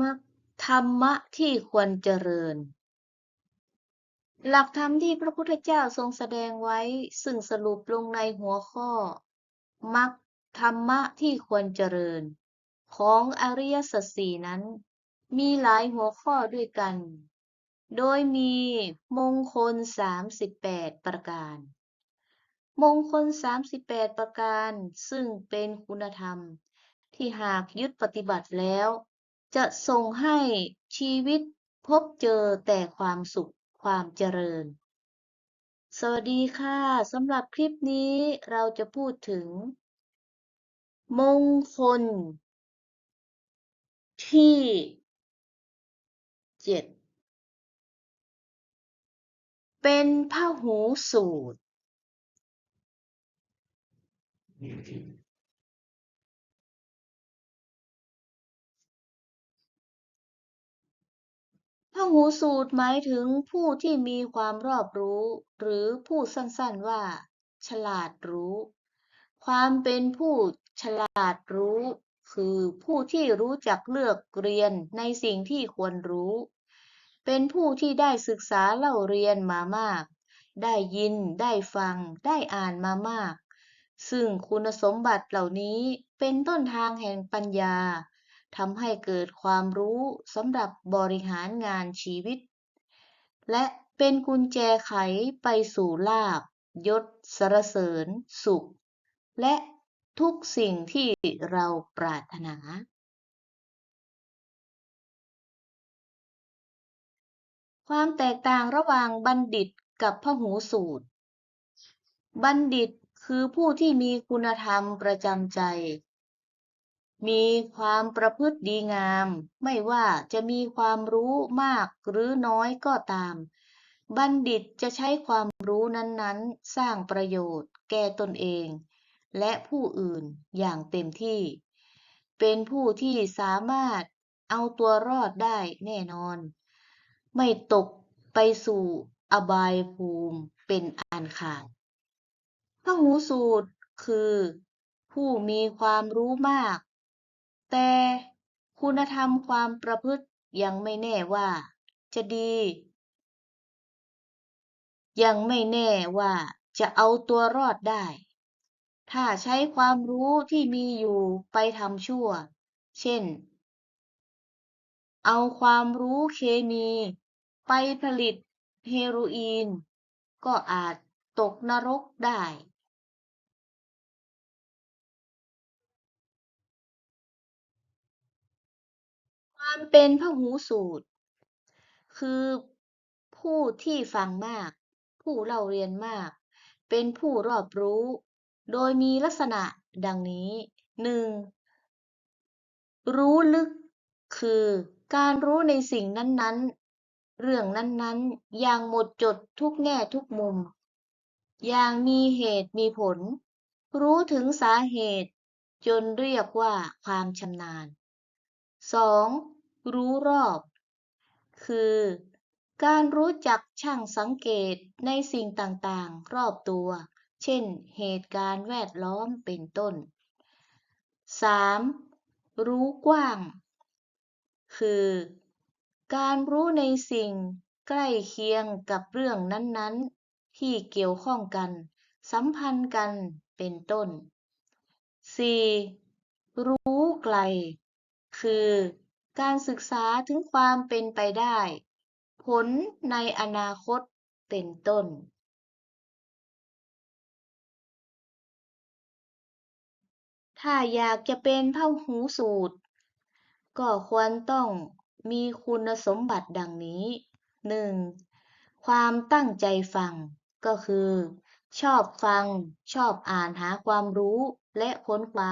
มรรคธรรมะที่ควรเจริญ หลักธรรมที่พระพุทธเจ้าทรงแสดงไว้ ซึ่งสรุปลงในหัวข้อมรรคธรรมะที่ควรเจริญ ของอริยสัจสี่นั้น มีหลายหัวข้อด้วยกัน โดยมีมงคล 38 ประการ มงคล 38 ประการ ซึ่งเป็นคุณธรรมที่หากยึดปฏิบัติแล้ว จะส่งให้ชีวิตพบเจอแต่ความสุขความเจริญ สวัสดีค่ะสำหรับคลิปนี้เราจะพูดถึง มงคล ที่เจ็ดเป็นพหูสูตร หูสูตรหมายถึงผู้ที่มีความรอบรู้ หรือพูดสั้นๆว่า ฉลาดรู้ ความเป็นผู้ฉลาดรู้ คือผู้ที่รู้จักเลือกเรียนในสิ่งที่ควรรู้ เป็นผู้ที่ได้ศึกษาเล่าเรียนมามาก ได้ยิน ได้ฟัง ได้อ่านมามาก ซึ่งคุณสมบัติเหล่านี้เป็นต้นทางแห่งปัญญา ทำให้เกิดความรู้สำหรับบริหารงานชีวิต และเป็นกุญแจไขไปสู่ลาภยศสรรเสริญ สุข และทุกสิ่งที่เราปรารถนา ความแตกต่างระหว่างบัณฑิตกับพหูสูตร บัณฑิตคือผู้ที่มีคุณธรรมประจำใจ มีความประพฤติดีงาม ไม่ว่าจะมีความรู้มากหรือน้อยก็ตาม บัณฑิตจะใช้ความรู้นั้นๆ สร้างประโยชน์ แก่ตนเอง และผู้อื่นอย่างเต็มที่ เป็นผู้ที่สามารถเอาตัวรอดได้แน่นอน ไม่ตกไปสู่อบายภูมิเป็นอันขาดพหูสูตรคือผู้มีความรู้มาก แต่คุณธรรมความประพฤติยังไม่แน่ว่า จะดี ยังไม่แน่ว่าจะเอาตัวรอดได้ ถ้าใช้ความรู้ที่มีอยู่ไปทำชั่ว เช่น เอาความรู้เคมี ไปผลิตเฮโรอีน ก็อาจตกนรกได้ ความเป็นพหูสูตร คือผู้ที่ฟังมาก ผู้เล่าเรียนมาก เป็นผู้รอบรู้ โดยมีลักษณะดังนี้ 1. รู้ลึก คือการรู้ในสิ่งนั้นๆ เรื่องนั้นๆ อย่างหมดจดทุกแง่ทุกมุม อย่างมีเหตุมีผล รู้ถึงสาเหตุ จนเรียกว่าความชำนาญ 2. รู้รอบ คือ การรู้จักช่างสังเกตในสิ่งต่างๆ รอบตัว เช่น เหตุการณ์แวดล้อมเป็นต้น 3. รู้กว้าง คือ การรู้ในสิ่งใกล้เคียงกับเรื่องนั้นๆ ที่เกี่ยวข้องกัน สัมพันธ์กันเป็นต้น 4. รู้ไกล คือ การศึกษาถึงความเป็นไปได้ ผลในอนาคตเป็นต้น ถ้าอยากจะเป็นพหูสูตร ก็ควรต้องมีคุณสมบัติดังนี้ 1. ความตั้งใจฟัง ก็คือ ชอบฟัง ชอบอ่านหาความรู้และค้นคว้า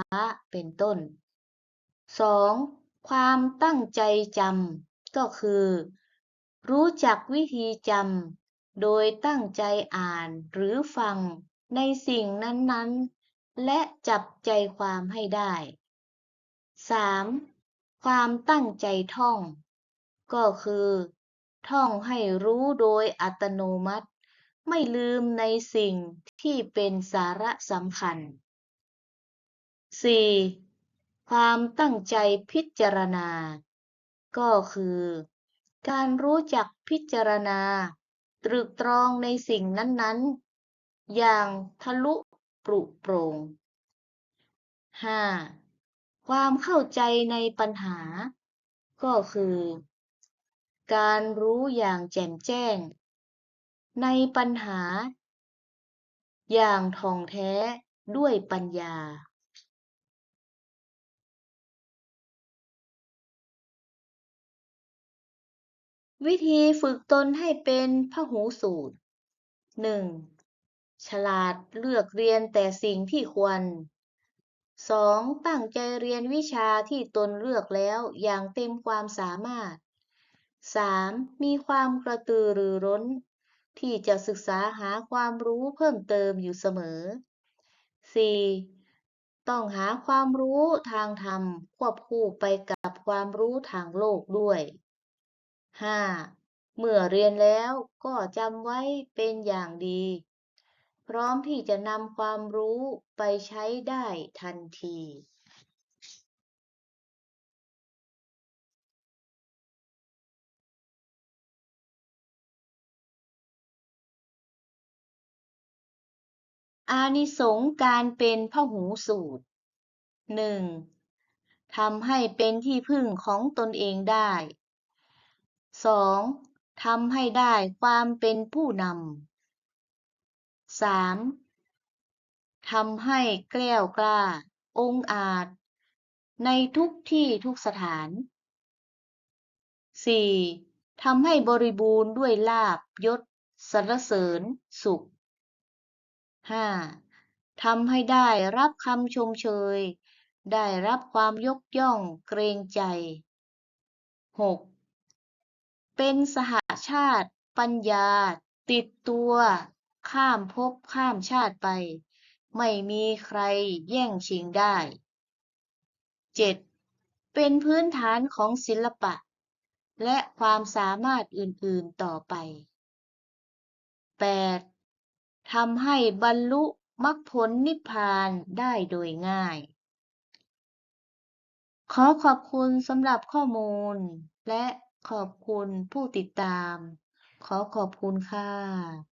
เป็นต้น 2. ความตั้งใจจำก็คือ รู้จักวิธีจำโดยตั้งใจอ่านหรือฟังในสิ่งนั้นๆ และจับใจความให้ได้ 3. ความตั้งใจท่อง ก็คือ ท่องให้รู้โดยอัตโนมัติ ไม่ลืมในสิ่งที่เป็นสาระสำคัญ 4. ความตั้งใจพิจารณา ก็คือ การรู้จักพิจารณา ตรึกตรองในสิ่งนั้นๆ อย่างทะลุปรุโปร่ง 5. ความเข้าใจในปัญหา ก็คือ การรู้อย่างแจ่มแจ้ง ในปัญหา อย่างท่องแท้ด้วยปัญญา วิธีฝึกตนให้เป็นพหูสูตร 1. ฉลาดเลือกเรียนแต่สิ่งที่ควร 2. ตั้งใจเรียนวิชาที่ตนเลือกแล้วอย่างเต็มความสามารถ 3. มีความกระตือรือร้น ที่จะศึกษาหาความรู้เพิ่มเติมอยู่เสมอ 4. ต้องหาความรู้ทางธรรมควบคู่ไปกับความรู้ทางโลกด้วย 5. เมื่อเรียนแล้วก็จำไว้เป็นอย่างดี พร้อมที่จะนำความรู้ไปใช้ได้ทันที อานิสงส์การเป็นพหูสูตร 1. ทำให้เป็นที่พึ่งของตนเองได้ 2. ทำให้ได้ความเป็นผู้นำา 3. ทำให้แกล้วกล้า องอาจ ในทุกที่ทุกสถาน 4. ทำให้บริบูรณ์ด้วยลาบยศสรรเสริญ สุข 5. ทำให้ได้รับคำชมเชย ได้รับความยกย่องเกรงใจ 6. เป็นสหชาติ ปัญญา ติดตัว ข้ามภพข้ามชาติไป ไม่มีใครแย่งชิงได้ 7. เป็นพื้นฐานของศิลปะ และความสามารถอื่น ๆต่อไป 8. ทำให้บรรลุมรรคผลนิพพานได้โดยง่าย ขอขอบคุณสำหรับข้อมูลและ ขอบคุณผู้ติดตาม ขอขอบคุณค่ะ